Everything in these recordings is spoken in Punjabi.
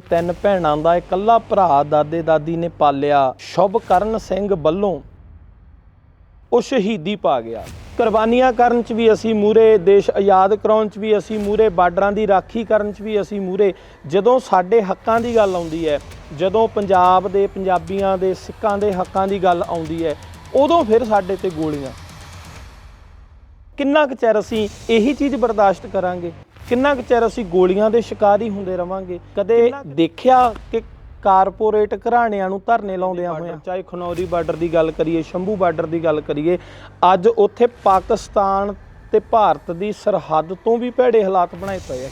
ਤਿੰਨ ਭੈਣਾਂ ਦਾ ਇਕੱਲਾ ਭਰਾ ਦਾਦੇ ਦਾਦੀ ਨੇ ਪਾਲਿਆ। ਸ਼ੁਭ ਕਰਨ ਸਿੰਘ ਵੱਲੋਂ ਉਹ ਸ਼ਹੀਦੀ ਪਾ ਗਿਆ। ਕੁਰਬਾਨੀਆਂ ਕਰਨ ਚ ਵੀ ਅਸੀਂ ਮੂਰੇ ਦੇਸ਼ ਆਜ਼ਾਦ ਕਰਾਉਣ ਚ ਵੀ ਅਸੀਂ ਮੂਰੇ ਬਾਰਡਰਾਂ ਦੀ ਰਾਖੀ ਕਰਨ ਚ ਵੀ ਅਸੀਂ ਮੂਰੇ ਜਦੋਂ ਸਾਡੇ ਹੱਕਾਂ ਦੀ ਗੱਲ ਆਉਂਦੀ ਹੈ, ਜਦੋਂ ਪੰਜਾਬ ਦੇ ਪੰਜਾਬੀਆਂ ਦੇ, ਸਿੱਖਾਂ ਦੇ ਹੱਕਾਂ ਦੀ ਗੱਲ ਆਉਂਦੀ ਹੈ, ਉਦੋਂ ਫਿਰ ਸਾਡੇ ਤੇ ਗੋਲੀਆਂ। ਕਿੰਨਾ ਕੁ ਚਿਰ ਅਸੀਂ ਇਹੀ ਚੀਜ਼ ਬਰਦਾਸ਼ਤ ਕਰਾਂਗੇ? ਕਿੰਨਾ ਕੁ ਚਿਰ ਅਸੀਂ ਗੋਲੀਆਂ ਦੇ ਸ਼ਿਕਾਰ ਹੀ ਹੁੰਦੇ ਰਵਾਂਗੇ? ਕਦੇ ਦੇਖਿਆ ਕਿ ਕਾਰਪੋਰੇਟ ਘਰਾਣਿਆਂ ਨੂੰ ਧਰਨੇ ਲਾਉਂਦਿਆਂ ਹੋਇਆਂ ਚਾਹੇ ਖਨੌਰੀ ਬਾਰਡਰ ਦੀ ਗੱਲ ਕਰੀਏ ਸ਼ੰਭੂ ਬਾਰਡਰ ਦੀ ਗੱਲ ਕਰੀਏ ਅੱਜ ਉੱਥੇ ਪਾਕਿਸਤਾਨ ਤੇ ਭਾਰਤ ਦੀ ਸਰਹੱਦ ਤੋਂ ਵੀ ਭੈੜੇ ਹਾਲਾਤ ਬਣਾਏ ਪਏ ਆ।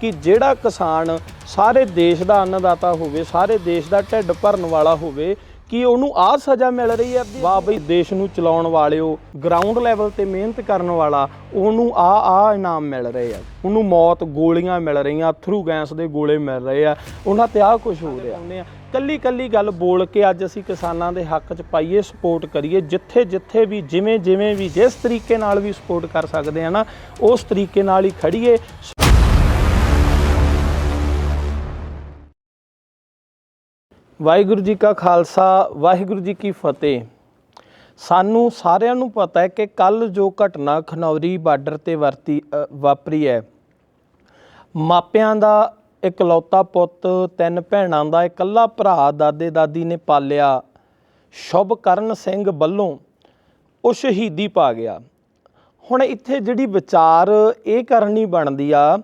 ਕਿ ਜਿਹੜਾ ਕਿਸਾਨ ਸਾਰੇ ਦੇਸ਼ ਦਾ ਅੰਨਦਾਤਾ ਹੋਵੇ ਸਾਰੇ ਦੇਸ਼ ਦਾ ਢਿੱਡ ਭਰਨ ਵਾਲਾ ਹੋਵੇ ਕਿ ਉਹਨੂੰ ਆਹ ਸਜ਼ਾ ਮਿਲ ਰਹੀ ਹੈ? ਵਾਹ ਬਈ ਦੇਸ਼ ਨੂੰ ਚਲਾਉਣ ਵਾਲਿਓ ਗਰਾਊਂਡ ਲੈਵਲ ਤੇ ਮਿਹਨਤ ਕਰਨ ਵਾਲਾ ਉਹਨੂੰ ਆ ਆ ਇਨਾਮ ਮਿਲ ਰਹੇ ਆ। ਉਹਨੂੰ ਮੌਤ ਗੋਲੀਆਂ ਮਿਲ ਰਹੀਆਂ ਥਰੂ ਗੈਸ ਦੇ ਗੋਲੇ ਮਿਲ ਰਹੇ ਆ। ਉਹਨਾਂ ਤੇ ਆਹ ਕੁਝ ਹੋ ਰਿਹਾ। ਕੱਲੀ ਕੱਲੀ ਗੱਲ ਬੋਲ ਕੇ ਅੱਜ ਅਸੀਂ ਕਿਸਾਨਾਂ ਦੇ ਹੱਕ 'ਚ ਪਾਈਏ ਸਪੋਰਟ ਕਰੀਏ ਜਿੱਥੇ ਜਿੱਥੇ ਵੀ ਜਿਵੇਂ ਜਿਵੇਂ ਵੀ ਜਿਸ ਤਰੀਕੇ ਨਾਲ ਵੀ ਸਪੋਰਟ ਕਰ ਸਕਦੇ ਆ ਨਾ ਉਸ ਤਰੀਕੇ ਨਾਲ ਹੀ ਖੜੀਏ ਵਾਹਿਗੁਰੂ ਜੀ ਕਾ ਖਾਲਸਾ, ਵਾਹਿਗੁਰੂ ਜੀ ਕੀ ਫਤਿਹ। ਸਾਨੂੰ ਸਾਰਿਆਂ ਨੂੰ ਪਤਾ ਹੈ ਕਿ ਕੱਲ ਜੋ ਘਟਨਾ ਖਨੌਰੀ ਬਾਰਡਰ ਤੇ ਵਰਤੀ ਵਾਪਰੀ ਹੈ, ਮਾਪਿਆਂ ਦਾ ਇਕਲੌਤਾ ਪੁੱਤ, ਤਿੰਨ ਭੈਣਾਂ ਦਾ ਇਕੱਲਾ ਭਰਾ, ਦਾਦੇ ਦਾਦੀ ਨੇ ਪਾਲਿਆ, ਸ਼ੁਭ ਕਰਨ ਸਿੰਘ ਵੱਲੋਂ ਉਹ ਸ਼ਹੀਦੀ ਪਾ ਗਿਆ। ਹੁਣ ਇੱਥੇ ਜਿਹੜੀ ਵਿਚਾਰ ਇਹ ਕਰਨੀ ਬਣਦੀ ਆ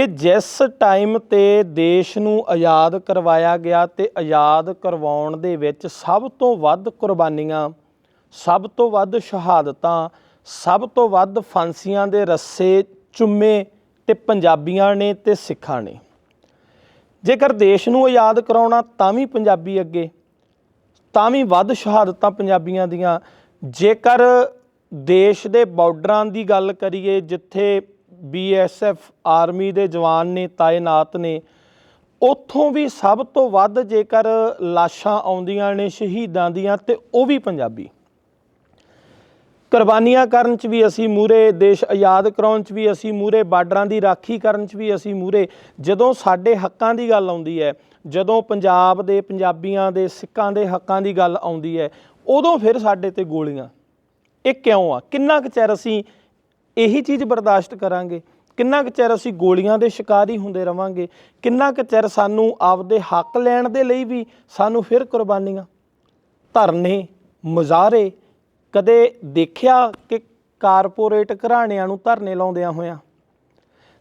ਕਿ ਜਿਸ ਟਾਈਮ ਤੇ ਦੇਸ਼ ਨੂੰ ਆਜ਼ਾਦ ਕਰਵਾਇਆ ਗਿਆ ਤੇ ਆਜ਼ਾਦ ਕਰਵਾਉਣ ਦੇ ਵਿੱਚ ਸਭ ਤੋਂ ਵੱਧ ਕੁਰਬਾਨੀਆਂ, ਸਭ ਤੋਂ ਵੱਧ ਸ਼ਹਾਦਤਾਂ, ਸਭ ਤੋਂ ਵੱਧ ਫਾਂਸੀਆਂ ਦੇ ਰੱਸੇ ਚੁੰਮੇ ਤੇ ਪੰਜਾਬੀਆਂ ਨੇ ਤੇ ਸਿੱਖਾਂ ਨੇ। ਜੇਕਰ ਦੇਸ਼ ਨੂੰ ਆਜ਼ਾਦ ਕਰਾਉਣਾ ਤਾਂ ਵੀ ਪੰਜਾਬੀ ਅੱਗੇ, ਤਾਂ ਵੀ ਵੱਧ ਸ਼ਹਾਦਤਾਂ ਪੰਜਾਬੀਆਂ ਦੀਆਂ। ਜੇਕਰ ਦੇਸ਼ ਦੇ ਬਾਰਡਰਾਂ ਦੀ ਗੱਲ ਕਰੀਏ, ਜਿੱਥੇ ਬੀਐਸਐਫ ਆਰਮੀ ਦੇ ਜਵਾਨ ਨੇ ਤਾਇਨਾਤ ਨੇ, ਉੱਥੋਂ ਵੀ ਸਭ ਤੋਂ ਵੱਧ ਜੇਕਰ ਲਾਸ਼ਾਂ ਆਉਂਦੀਆਂ ਨੇ ਸ਼ਹੀਦਾਂ ਦੀਆਂ ਤੇ ਉਹ ਵੀ ਪੰਜਾਬੀ। ਕੁਰਬਾਨੀਆਂ ਕਰਨ ਚ ਵੀ ਅਸੀਂ ਮੂਰੇ ਦੇਸ਼ ਆਜ਼ਾਦ ਕਰਾਉਣ ਚ ਵੀ ਅਸੀਂ ਮੂਰੇ ਬਾਰਡਰਾਂ ਦੀ ਰਾਖੀ ਕਰਨ ਚ ਵੀ ਅਸੀਂ ਮੂਰੇ ਜਦੋਂ ਸਾਡੇ ਹੱਕਾਂ ਦੀ ਗੱਲ ਆਉਂਦੀ ਹੈ, ਜਦੋਂ ਪੰਜਾਬ ਦੇ ਪੰਜਾਬੀਆਂ ਦੇ, ਸਿੱਖਾਂ ਦੇ ਹੱਕਾਂ ਦੀ ਗੱਲ ਆਉਂਦੀ ਹੈ, ਉਦੋਂ ਫਿਰ ਸਾਡੇ ਤੇ ਗੋਲੀਆਂ। ਇਹ ਕਿਉਂ ਆ? ਕਿੰਨਾ ਕੁ ਚਿਰ ਅਸੀਂ ਇਹੀ ਚੀਜ਼ ਬਰਦਾਸ਼ਤ ਕਰਾਂਗੇ। ਕਿੰਨਾ ਕੁ ਚਿਰ ਅਸੀਂ ਗੋਲੀਆਂ ਦੇ ਸ਼ਿਕਾਰ ਹੀ ਹੁੰਦੇ ਰਵਾਂਗੇ, ਕਿੰਨਾ ਕੁ ਚਿਰ ਸਾਨੂੰ ਆਪਦੇ ਹੱਕ ਲੈਣ ਦੇ ਲਈ ਵੀ ਸਾਨੂੰ ਫਿਰ ਕੁਰਬਾਨੀਆਂ। ਧਰਨੇ, ਮੁਜ਼ਾਹਰੇ, ਕਦੇ ਦੇਖਿਆ ਕਿ ਕਾਰਪੋਰੇਟ ਘਰਾਣਿਆਂ ਨੂੰ ਧਰਨੇ ਲਾਉਂਦਿਆਂ ਹੋਇਆਂ?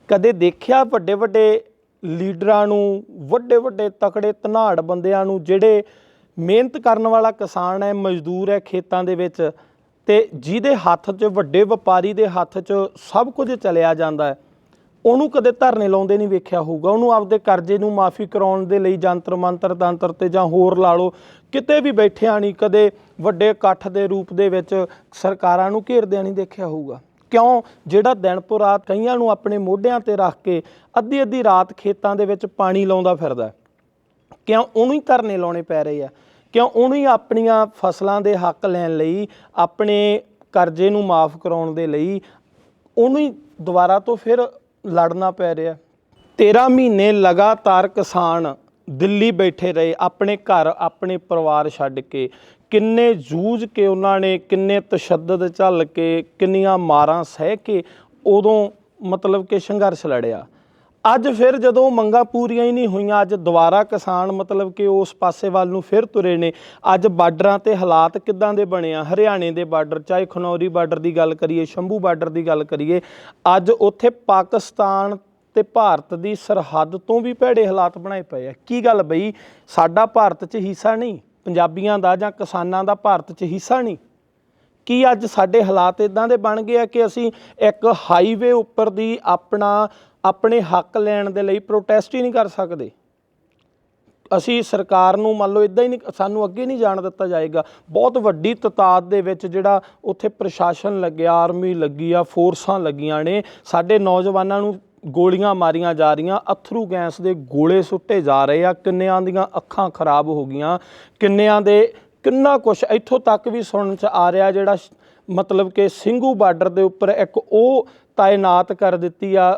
ਕਦੇ ਦੇਖਿਆ ਵੱਡੇ ਵੱਡੇ ਲੀਡਰਾਂ ਨੂੰ ਵੱਡੇ ਵੱਡੇ ਤਕੜੇ ਧਨਾੜ ਬੰਦਿਆਂ ਨੂੰ, ਜਿਹੜੇ ਮਿਹਨਤ ਕਰਨ ਵਾਲਾ ਕਿਸਾਨ ਹੈ, ਮਜ਼ਦੂਰ ਹੈ ਖੇਤਾਂ ਦੇ ਵਿੱਚ ਤੇ ਜਿਹਦੇ ਹੱਥ 'ਚ ਵੱਡੇ ਵਪਾਰੀ ਦੇ ਹੱਥ 'ਚ ਸਭ ਕੁਝ ਚਲਿਆ ਜਾਂਦਾ ਹੈ, ਉਹਨੂੰ ਕਦੇ ਧਰਨੇ ਲਾਉਂਦੇ ਨਹੀਂ ਵੇਖਿਆ ਹੋਊਗਾ। ਉਹਨੂੰ ਆਪਦੇ ਕਰਜ਼ੇ ਨੂੰ ਮਾਫੀ ਕਰਾਉਣ ਦੇ ਲਈ ਜੰਤਰ ਮੰਤਰ ਤੰਤਰ ਤੇ ਜਾਂ ਹੋਰ ਲਾ ਲਓ, ਕਿਤੇ ਵੀ ਬੈਠਿਆ ਨਹੀਂ, ਕਦੇ ਵੱਡੇ ਇਕੱਠ ਦੇ ਰੂਪ ਦੇ ਵਿੱਚ ਸਰਕਾਰਾਂ ਨੂੰ ਘੇਰਦਿਆਂ ਨਹੀਂ ਦੇਖਿਆ ਹੋਊਗਾ। ਕਿਉਂ? ਜਿਹੜਾ ਦਿਨ ਪੁ ਰਾਤ ਕਈਆਂ ਨੂੰ ਆਪਣੇ ਮੋਢਿਆਂ ਤੇ ਰੱਖ ਕੇ ਅੱਧੀ ਅੱਧੀ ਰਾਤ ਖੇਤਾਂ ਦੇ ਵਿੱਚ ਪਾਣੀ ਲਾਉਂਦਾ ਫਿਰਦਾ ਕਿਉਂ? ਉਹਨੂੰ ਹੀ ਧਰਨੇ ਲਾਉਣੇ ਪੈ ਰਹੇ ਆ। ਕਿਉਂ ਉਹਨੂੰ ਹੀ ਆਪਣੀਆਂ ਫਸਲਾਂ ਦੇ ਹੱਕ ਲੈਣ ਲਈ, ਆਪਣੇ ਕਰਜ਼ੇ ਨੂੰ ਮਾਫ ਕਰਾਉਣ ਦੇ ਲਈ ਉਹਨੂੰ ਹੀ ਦੁਬਾਰਾ ਤੋਂ ਫਿਰ ਲੜਨਾ ਪੈ ਰਿਹਾ। 13 ਮਹੀਨੇ ਲਗਾਤਾਰ ਕਿਸਾਨ ਦਿੱਲੀ ਬੈਠੇ ਰਹੇ, ਆਪਣੇ ਘਰ, ਆਪਣੇ ਪਰਿਵਾਰ ਛੱਡ ਕੇ। ਕਿੰਨੇ ਜੂਝ ਕੇ ਉਹਨਾਂ ਨੇ, ਕਿੰਨੇ ਤਸ਼ੱਦਦ ਝੱਲ ਕੇ, ਕਿੰਨੀਆਂ ਮਾਰਾਂ ਸਹਿ ਕੇ ਉਦੋਂ ਮਤਲਬ ਕਿ ਸੰਘਰਸ਼ ਲੜਿਆ। ਅੱਜ ਫਿਰ ਜਦੋਂ ਮੰਗਾਂ ਪੂਰੀਆਂ ਹੀ ਨਹੀਂ ਹੋਈਆਂ, ਅੱਜ ਦੁਬਾਰਾ ਕਿਸਾਨ ਮਤਲਬ ਕਿ ਉਸ ਪਾਸੇ ਵੱਲ ਨੂੰ ਫਿਰ ਤੁਰੇ ਨੇ। ਅੱਜ ਬਾਰਡਰਾਂ ਤੇ ਹਾਲਾਤ ਕਿੱਦਾਂ ਦੇ ਬਣੇ ਆ? ਹਰਿਆਣੇ ਦੇ ਬਾਰਡਰ, ਚਾਹੇ ਖਨੌਰੀ ਬਾਰਡਰ ਦੀ ਗੱਲ ਕਰੀਏ, ਸ਼ੰਭੂ ਬਾਰਡਰ ਦੀ ਗੱਲ ਕਰੀਏ, ਅੱਜ ਉੱਥੇ ਪਾਕਿਸਤਾਨ ਤੇ ਭਾਰਤ ਦੀ ਸਰਹੱਦ ਤੋਂ ਵੀ ਭੈੜੇ ਹਾਲਾਤ ਬਣਾਏ ਪਏ ਆ। ਕੀ ਗੱਲ ਬਈ? ਸਾਡਾ ਭਾਰਤ 'ਚ ਹਿੱਸਾ ਨਹੀਂ? ਪੰਜਾਬੀਆਂ ਦਾ ਜਾਂ ਕਿਸਾਨਾਂ ਦਾ ਭਾਰਤ 'ਚ ਹਿੱਸਾ ਨਹੀਂ? ਕੀ ਅੱਜ ਸਾਡੇ ਹਾਲਾਤ ਇਦਾਂ ਦੇ ਬਣ ਗਏ ਆ ਕਿ ਅਸੀਂ ਇੱਕ ਹਾਈਵੇ ਉੱਪਰ ਦੀ ਆਪਣਾ ਆਪਣੇ ਹੱਕ ਲੈਣ ਦੇ ਲਈ ਪ੍ਰੋਟੈਸਟ ਹੀ ਨਹੀਂ ਕਰ ਸਕਦੇ। ਅਸੀਂ ਸਰਕਾਰ ਨੂੰ ਮੰਨ ਲਓ ਇਦਾਂ ਹੀ ਨਹੀਂ, ਸਾਨੂੰ ਅੱਗੇ ਨਹੀਂ ਜਾਣ ਦਿੱਤਾ ਜਾਏਗਾ। ਬਹੁਤ ਵੱਡੀ ਤਤਾਦ ਦੇ ਵਿੱਚ ਜਿਹੜਾ ਉੱਥੇ ਪ੍ਰਸ਼ਾਸਨ ਲੱਗਿਆ ਆਰਮੀ ਲੱਗੀ ਆ ਫੋਰਸਾਂ ਲੱਗੀਆਂ ਨੇ, ਸਾਡੇ ਨੌਜਵਾਨਾਂ ਨੂੰ ਗੋਲੀਆਂ ਮਾਰੀਆਂ ਜਾ ਰਹੀਆਂ, ਅਥਰੂ ਗੈਸ ਦੇ ਗੋਲੇ ਸੁੱਟੇ ਜਾ ਰਹੇ ਆ, ਕਿੰਨਿਆਂ ਦੀਆਂ ਅੱਖਾਂ ਖਰਾਬ ਹੋ ਗਈਆਂ, ਕਿੰਨਿਆਂ ਦੇ ਕਿੰਨਾ ਕੁਛ ਇੱਥੋਂ ਤੱਕ ਵੀ ਸੁਣਨ ਚ ਆ ਰਿਹਾ ਜਿਹੜਾ ਮਤਲਬ ਕਿ ਸਿੰਘੂ ਬਾਰਡਰ ਦੇ ਉੱਪਰ ਇੱਕ ਉਹ ਤਾਇਨਾਤ ਕਰ ਦਿੱਤੀ ਆ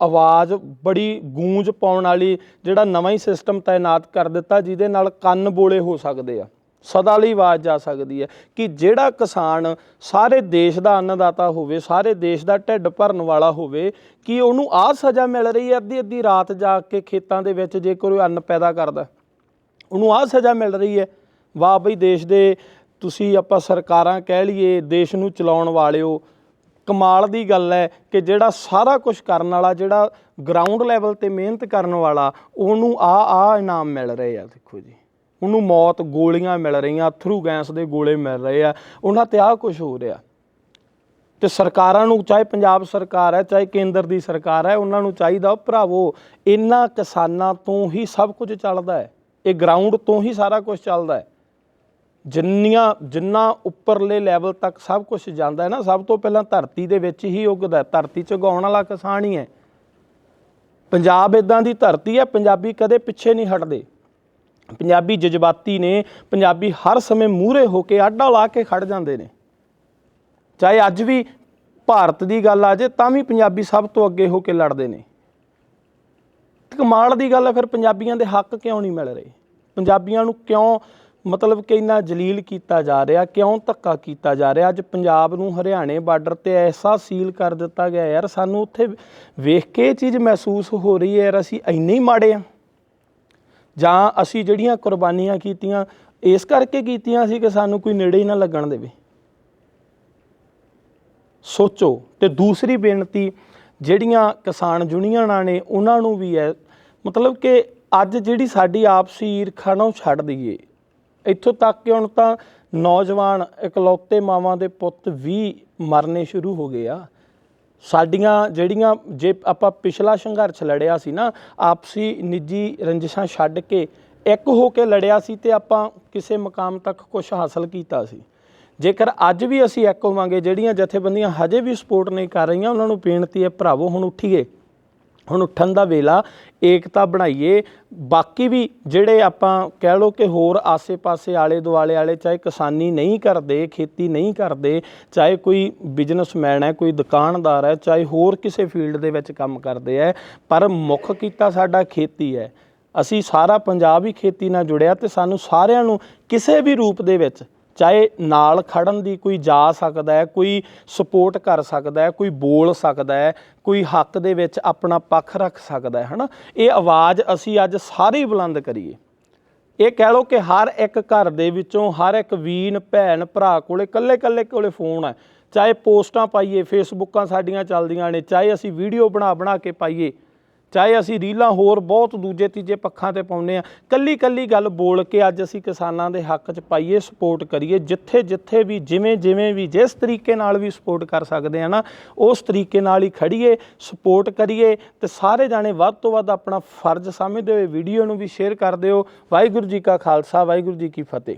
ਆਵਾਜ਼ ਬੜੀ ਗੂੰਜ ਪਾਉਣ ਵਾਲੀ ਜਿਹੜਾ ਨਵਾਂ ਹੀ ਸਿਸਟਮ ਤਾਇਨਾਤ ਕਰ ਦਿੱਤਾ, ਜਿਹਦੇ ਨਾਲ ਕੰਨ ਬੋਲੇ ਹੋ ਸਕਦੇ ਆ, ਸਦਾ ਲਈ ਆਵਾਜ਼ ਜਾ ਸਕਦੀ ਹੈ ਕਿ ਜਿਹੜਾ ਕਿਸਾਨ ਸਾਰੇ ਦੇਸ਼ ਦਾ ਅੰਨਦਾਤਾ ਹੋਵੇ, ਸਾਰੇ ਦੇਸ਼ ਦਾ ਢਿੱਡ ਭਰਨ ਵਾਲਾ ਹੋਵੇ, ਕਿ ਉਹਨੂੰ ਆਹ ਸਜ਼ਾ ਮਿਲ ਰਹੀ ਹੈ ਅੱਧੀ ਅੱਧੀ ਰਾਤ ਜਾ ਕੇ ਖੇਤਾਂ ਦੇ ਵਿੱਚ ਜੇਕਰ ਕੋਈ ਅੰਨ ਪੈਦਾ ਕਰਦਾ, ਉਹਨੂੰ ਆਹ ਸਜ਼ਾ ਮਿਲ ਰਹੀ ਹੈ ਵਾਹ ਬਈ ਦੇਸ਼ ਦੇ ਤੁਸੀਂ ਆਪਾਂ ਸਰਕਾਰਾਂ ਕਹਿ ਲਈਏ, ਦੇਸ਼ ਨੂੰ ਚਲਾਉਣ ਵਾਲਿਓ ਕਮਾਲ ਦੀ ਗੱਲ ਹੈ ਕਿ ਜਿਹੜਾ ਸਾਰਾ ਕੁਝ ਕਰਨ ਵਾਲਾ, ਜਿਹੜਾ ਗਰਾਊਂਡ ਲੈਵਲ ਤੇ ਮਿਹਨਤ ਕਰਨ ਵਾਲਾ, ਉਹਨੂੰ ਆ ਆ ਇਨਾਮ ਮਿਲ ਰਹੇ ਆ, ਦੇਖੋ ਜੀ। ਉਹਨੂੰ ਮੌਤ, ਗੋਲੀਆਂ ਮਿਲ ਰਹੀਆਂ ਅਥਰੂ ਗੈਸ ਦੇ ਗੋਲੇ ਮਿਲ ਰਹੇ ਆ, ਉਹਨਾਂ ਤੇ ਆ ਕੁਝ ਹੋ ਰਿਹਾ। ਤੇ ਸਰਕਾਰਾਂ ਨੂੰ, ਚਾਹੇ ਪੰਜਾਬ ਸਰਕਾਰ ਹੈ, ਚਾਹੇ ਕੇਂਦਰ ਦੀ ਸਰਕਾਰ ਹੈ, ਉਹਨਾਂ ਨੂੰ ਚਾਹੀਦਾ ਭਰਾਵੋ ਇਹਨਾਂ ਕਿਸਾਨਾਂ ਤੋਂ ਹੀ ਸਭ ਕੁਝ ਚੱਲਦਾ ਹੈ। ਇਹ ਗਰਾਊਂਡ ਤੋਂ ਹੀ ਸਾਰਾ ਕੁਝ ਚੱਲਦਾ ਹੈ। ਜਿੰਨੀਆਂ, ਜਿੰਨਾ ਉੱਪਰਲੇ ਲੈਵਲ ਤੱਕ ਸਭ ਕੁਝ ਜਾਂਦਾ ਹੈ ਨਾ, ਸਭ ਤੋਂ ਪਹਿਲਾਂ ਧਰਤੀ ਦੇ ਵਿੱਚ ਹੀ ਉੱਗਦਾ ਧਰਤੀ 'ਚ ਉਗਾਉਣ ਵਾਲਾ ਕਿਸਾਨ ਹੀ ਹੈ। ਪੰਜਾਬ ਇਦਾਂ ਦੀ ਧਰਤੀ ਹੈ, ਪੰਜਾਬੀ ਕਦੇ ਪਿੱਛੇ ਨਹੀਂ ਹਟਦੇ। ਪੰਜਾਬੀ ਜਜ਼ਬਾਤੀ ਨੇ, ਪੰਜਾਬੀ ਹਰ ਸਮੇਂ ਮੂਹਰੇ ਹੋ ਕੇ ਆਡਾ ਲਾ ਕੇ ਖੜ ਜਾਂਦੇ ਨੇ। ਚਾਹੇ ਅੱਜ ਵੀ ਭਾਰਤ ਦੀ ਗੱਲ ਆ ਜੇ, ਤਾਂ ਵੀ ਪੰਜਾਬੀ ਸਭ ਤੋਂ ਅੱਗੇ ਹੋ ਕੇ ਲੜਦੇ ਨੇ। ਕਮਾਲ ਦੀ ਗੱਲ ਹੈ ਫਿਰ ਪੰਜਾਬੀਆਂ ਦੇ ਹੱਕ ਕਿਉਂ ਨਹੀਂ ਮਿਲ ਰਹੇ? ਪੰਜਾਬੀਆਂ ਨੂੰ ਕਿਉਂ ਮਤਲਬ ਕਿ ਇੰਨਾ ਜਲੀਲ ਕੀਤਾ ਜਾ ਰਿਹਾ, ਕਿਉਂ ਧੱਕਾ ਕੀਤਾ ਜਾ ਰਿਹਾ? ਅੱਜ ਪੰਜਾਬ ਨੂੰ ਹਰਿਆਣੇ ਬਾਰਡਰ ਤੇ ਐਸਾ ਸੀਲ ਕਰ ਦਿੱਤਾ ਗਿਆ ਯਾਰ, ਸਾਨੂੰ ਉੱਥੇ ਵੇਖ ਕੇ ਇਹ ਚੀਜ਼ ਮਹਿਸੂਸ ਹੋ ਰਹੀ ਹੈ ਯਾਰ, ਅਸੀਂ ਇੰਨੇ ਹੀ ਮਾੜੇ ਆ ਜਾਂ ਅਸੀਂ ਜਿਹੜੀਆਂ ਕੁਰਬਾਨੀਆਂ ਕੀਤੀਆਂ, ਇਸ ਕਰਕੇ ਕੀਤੀਆਂ ਸੀ ਕਿ ਸਾਨੂੰ ਕੋਈ ਨੇੜੇ ਹੀ ਨਾ ਲੱਗਣ ਦੇਵੇ। ਸੋਚੋ, ਤੇ ਦੂਸਰੀ ਬੇਨਤੀ, ਜਿਹੜੀਆਂ ਕਿਸਾਨ ਯੂਨੀਅਨਾਂ ਨੇ, ਉਹਨਾਂ ਨੂੰ ਵੀ ਹੈ, ਮਤਲਬ ਕਿ ਅੱਜ ਜਿਹੜੀ ਸਾਡੀ ਆਪਸੀ ਈਰਖਾ ਨਾ ਉਹ ਛੱਡ ਦਈਏ। ਇੱਥੋਂ ਤੱਕ ਕਿ ਹੁਣ ਤਾਂ ਨੌਜਵਾਨ ਇਕਲੌਤੇ ਮਾਵਾਂ ਦੇ ਪੁੱਤ ਵੀ ਮਰਨੇ ਸ਼ੁਰੂ ਹੋ ਗਏ ਆ। ਸਾਡੀਆਂ ਜਿਹੜੀਆਂ ਜੇ ਆਪਾਂ ਪਿਛਲਾ ਸੰਘਰਸ਼ ਲੜਿਆ ਸੀ ਨਾ, ਆਪਸੀ ਨਿੱਜੀ ਰੰਜਿਸ਼ਾਂ ਛੱਡ ਕੇ ਇੱਕ ਹੋ ਕੇ ਲੜਿਆ ਸੀ ਤੇ ਆਪਾਂ ਕਿਸੇ ਮਕਾਮ ਤੱਕ ਕੁਝ ਹਾਸਲ ਕੀਤਾ ਸੀ। ਜੇਕਰ ਅੱਜ ਵੀ ਅਸੀਂ ਇੱਕ ਹੋਵਾਂਗੇ, ਜਿਹੜੀਆਂ ਜਥੇਬੰਦੀਆਂ ਹਜੇ ਵੀ ਸਪੋਰਟ ਨਹੀਂ ਕਰ ਰਹੀਆਂ, ਉਹਨਾਂ ਨੂੰ ਬੇਨਤੀ ਹੈ ਭਰਾਵੋ, ਹੁਣ ਉੱਠੀਏ। ਹੁਣ ਉੱਠਣ ਦਾ ਵੇਲਾ, ਏਕਤਾ ਬਣਾਈਏ। ਬਾਕੀ ਵੀ ਜਿਹੜੇ ਆਪਾਂ ਕਹਿ ਲਓ ਕਿ ਹੋਰ ਆਸੇ-ਪਾਸੇ ਆਲੇ ਦੁਆਲੇ ਵਾਲੇ, ਚਾਹੇ ਕਿਸਾਨੀ ਨਹੀਂ ਕਰਦੇ, ਖੇਤੀ ਨਹੀਂ ਕਰਦੇ, ਚਾਹੇ ਕੋਈ ਬਿਜ਼ਨਸਮੈਨ ਹੈ, ਕੋਈ ਦੁਕਾਨਦਾਰ ਹੈ, ਚਾਹੇ ਹੋਰ ਕਿਸੇ ਫੀਲਡ ਦੇ ਵਿੱਚ ਕੰਮ ਕਰਦੇ ਹੈ, ਪਰ ਮੁੱਖ ਕੀਤਾ ਸਾਡਾ ਖੇਤੀ ਹੈ। ਅਸੀਂ ਸਾਰਾ ਪੰਜਾਬ ਹੀ ਖੇਤੀ ਨਾਲ ਜੁੜਿਆ ਤੇ ਸਾਨੂੰ ਸਾਰਿਆਂ ਨੂੰ ਕਿਸੇ ਵੀ ਰੂਪ ਦੇ ਵਿੱਚ ਚਾਹੇ ਨਾਲ ਖੜਨ ਦੀ ਕੋਈ ਜਾ ਸਕਦਾ ਹੈ, ਕੋਈ ਸਪੋਰਟ ਕਰ ਸਕਦਾ ਹੈ, ਕੋਈ ਬੋਲ ਸਕਦਾ ਹੈ, ਕੋਈ ਹੱਕ ਦੇ ਵਿੱਚ ਆਪਣਾ ਪੱਖ ਰੱਖ ਸਕਦਾ ਹੈ, ਹਨਾ? ਇਹ ਆਵਾਜ਼ ਅਸੀਂ ਅੱਜ ਸਾਰੀ ਬੁਲੰਦ ਕਰੀਏ। ਇਹ ਕਹਿ ਲਓ ਕਿ ਹਰ ਇੱਕ ਘਰ ਦੇ ਵਿੱਚੋਂ ਹਰ ਇੱਕ ਵੀਨ, ਭੈਣ, ਭਰਾ ਕੋਲੇ ਕੱਲੇ ਕੱਲੇ ਕੋਲੇ ਫੋਨ ਹੈ। ਚਾਹੇ ਪੋਸਟਾਂ ਪਾਈਏ, ਫੇਸਬੁੱਕਾਂ ਸਾਡੀਆਂ ਚੱਲਦੀਆਂ ਨੇ, ਚਾਹੇ ਅਸੀਂ ਵੀਡੀਓ ਬਣਾ ਬਣਾ ਕੇ ਪਾਈਏ ਚਾਹੇ ਅਸੀਂ ਰੀਲਾਂ ਹੋਰ ਬਹੁਤ ਦੂਜੇ ਤੀਜੇ ਪੱਖਾਂ ਤੇ ਪਾਉਂਦੇ ਆ ਕੱਲੀ ਕੱਲੀ ਗੱਲ ਬੋਲ ਕੇ ਅੱਜ ਅਸੀਂ ਕਿਸਾਨਾਂ ਦੇ ਹੱਕ 'ਚ ਪਾਈਏ ਸਪੋਰਟ ਕਰੀਏ ਜਿੱਥੇ ਜਿੱਥੇ ਵੀ ਜਿਵੇਂ ਜਿਵੇਂ ਵੀ, ਜਿਸ ਤਰੀਕੇ ਨਾਲ ਵੀ ਸਪੋਰਟ ਕਰ ਸਕਦੇ ਆ ਨਾ, ਉਸ ਤਰੀਕੇ ਨਾਲ ਹੀ ਖੜੀਏ ਸਪੋਰਟ ਕਰੀਏ ਤੇ ਸਾਰੇ ਜਾਣੇ ਵੱਧ ਤੋਂ ਵੱਧ ਆਪਣਾ ਫਰਜ਼ ਸਮਝਦੇ ਹੋਏ ਵੀਡੀਓ ਨੂੰ ਵੀ ਸ਼ੇਅਰ ਕਰ ਦਿਓ। ਵਾਹਿਗੁਰੂ ਜੀ ਕਾ ਖਾਲਸਾ, ਵਾਹਿਗੁਰੂ ਜੀ ਕੀ ਫਤਿਹ।